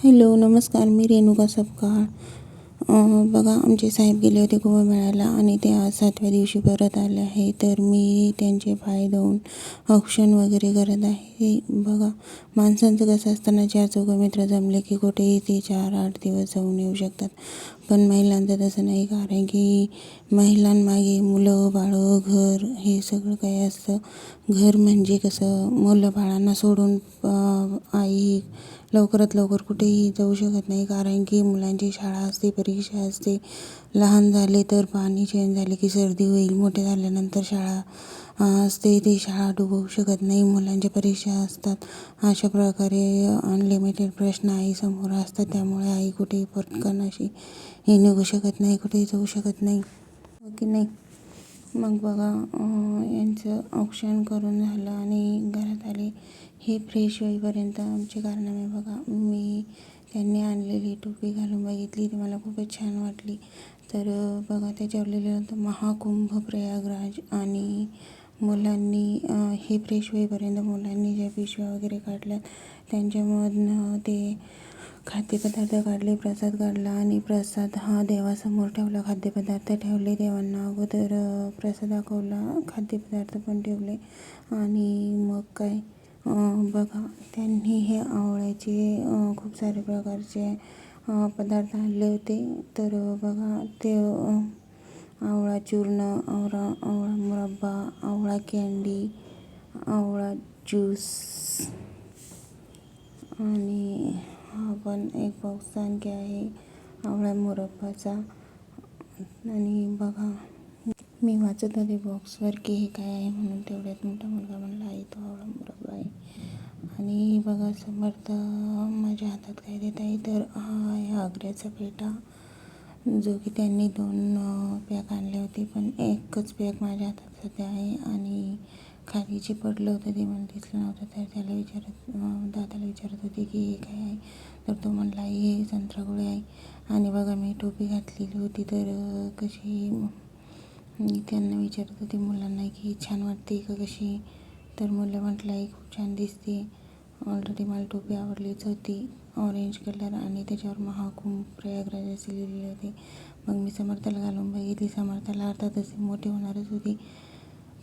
Hello नमस्कार मी रेणुका सपकाळ. बघा आमचे साहेब गेले होते कुंभमेळ्याला आणि ते आज सातव्या दिवशी परत आले आहे. तर मी त्यांचे पाय धुवून औक्षण वगैरे करत आहे. बघा माणसांचं कसं असताना चार चौघं मित्र जमले की कुठेही ते चार आठ दिवस जाऊन येऊ शकतात. पण महिलांचं तसं नाही कारण की महिलांमागे मुलं बाळं घर हे सगळं काही असतं. घर म्हणजे कसं मुलं बाळांना सोडून आई लवकरात लवकर कुठेही जाऊ शकत नाही. कारण की मुलांची शाळा असते परीक्षा असते. लहान झाले तर पाणी चेंज झाले की सर्दी होईल. मोठे झाल्यानंतर शाळा असते. ती शाळा डुबवू शकत नाही. मुलांच्या परीक्षा असतात. अशा प्रकारे अनलिमिटेड प्रश्न आईसमोर असतात. त्यामुळे आई कुठेही पटकन अशी हे निघू शकत नाही कुठेही जाऊ शकत नाही. हो की नाही? मग बघा यांचं औक्षण करून झालं आणि घरात आले. हे फ्रेश होईपर्यंत आमचे कारनामे बघा. मी त्यांनी आणलेली टोपी घालून बघितली. ती मला खूपच छान वाटली. तर बघा त्याच्यावर लिहिलेलं होतं महाकुंभ प्रयागराज आणि मुलांनी हे फ्रेश होईपर्यंत मुलांनी ज्या पिशव्या वगैरे काढल्या त्यांच्यामधनं ते खाद्यपदार्थ काढले प्रसाद काढला आणि प्रसाद हा देवासमोर ठेवला. खाद्यपदार्थ ठेवले देवांना अगोदर प्रसाद दाखवला खाद्यपदार्थ पण ठेवले. आणि मग काय? बघा त्यांनी हे आवळ्याचे खूप सारे प्रकारचे पदार्थ आणले होते. तर बघा ते आवळा चूर्ण आवळा आवळा मुरब्बा आवळा कँडी आवळा ज्यूस आणि हा पण एक बॉक्स आणखी आहे आवळा मुरब्बाचा. आणि बघा मी वाचत होते बॉक्सवर की हे काय आहे म्हणून तेवढ्यात मोठा मुलगा म्हणला आहे तो आवळा मुरब्बा आहे. आणि बघा समर्थ माझ्या हातात काय देत आहे तर हा आहे आग्र्याचा पेटा जो की त्यांनी दोन पॅक आणले होते. पण एकच पॅक माझ्या हातात सध्या आहे आणि खाली जे पडलं होतं ते मला दिसलं नव्हतं. तर त्याला विचारत दादाला विचारत होते की हे काय आहे? तर तो म्हणला हे संत्रागोळे आहे. आणि बघा मी टोपी घातलेली होती. तर कशी मी त्यांना विचारत होते मुलांना की छान वाटते का कशी? तर मुलं म्हटलं आहे खूप छान दिसते. ऑलरेडी मला टोपी आवडलीच होती. ऑरेंज कलर आणि त्याच्यावर महाकुंभ प्रयागराज असे लिहिलेले होते. मग मी समर्थाला घालून बघितली. समर्थाला असे मोठी होणारच होती.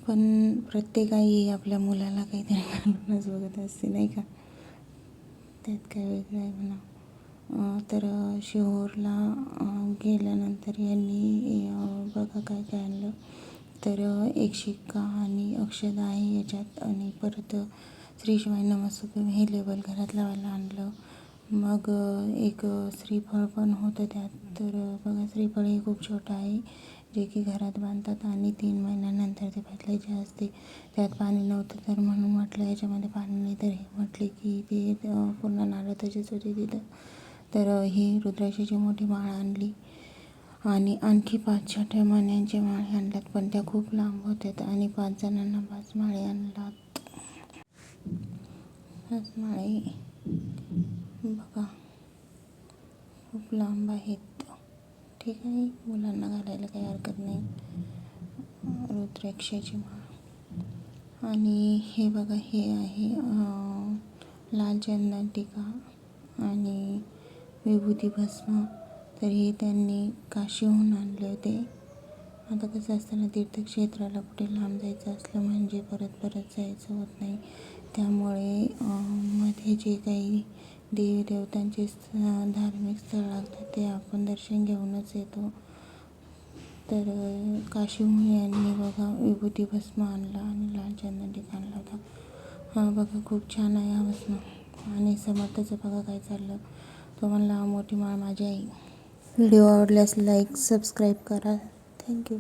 पण प्रत्येक आई आपल्या मुलाला काहीतरी घालूनच बघत असते नाही का? त्यात काय वेगळं आहे म्हणा. तर शिहोरला गेल्यानंतर यांनी बघा काय काय आणलं. तर एक शिक्का आणि अक्षदा आहे याच्यात आणि परत श्री शिवाय नमस्तुभ्यम हे लेबल घरात लावायला आणलं. मग एक श्रीफळ पण होतं त्यात. तर बघा श्रीफळ हे खूप छोटं आहे. जे की घरात बांधतात आणि तीन महिन्यानंतर ते बदलायचे असते. त्यात पाणी नव्हतं तर म्हणून म्हटलं याच्यामध्ये पाणी नाही. तर हे म्हटले की ते पूर्ण नारळ तसेच होते तिथं. तर ही रुद्राक्षाची मोठी माळ आणली आणि आणखी पाच छोट्या मण्यांचे माळे आणल्यात पण त्या खूप लांब होत्यात आणि पाच जणांना पाच माळे आणलात. पाच माळे. बघा खूप लांब आहेत. ठीक आहे. मुलांना घालायला काही हरकत नाही. रुद्राक्षाची माळ. आणि हे बघा हे आहे लाल चंदन टीका आणि विभूती भस्म. तर हे त्यांनी काशीहून आणले होते. आता कसं असतं ना तीर्थक्षेत्राला कुठे लांब जायचं असलं म्हणजे परत परत जायचं होत नाही. त्यामुळे मध्ये जे काही देवी देवतांचे धार्मिक स्थळ लागतात ते आपण दर्शन घेऊनच येतो. तर काशीमुनी काशीहून यांनी बघा विभूती भस्म आणला आणि लाल चंदन आणला होता. हा बघा खूप छान आहे हा भस्म. आणि समर्थाचं बघा काय चाललं. तो म्हणला मोठी माळ माझी आई. व्हिडिओ आवडल्यास लाईक सबस्क्राईब करा. Thank you.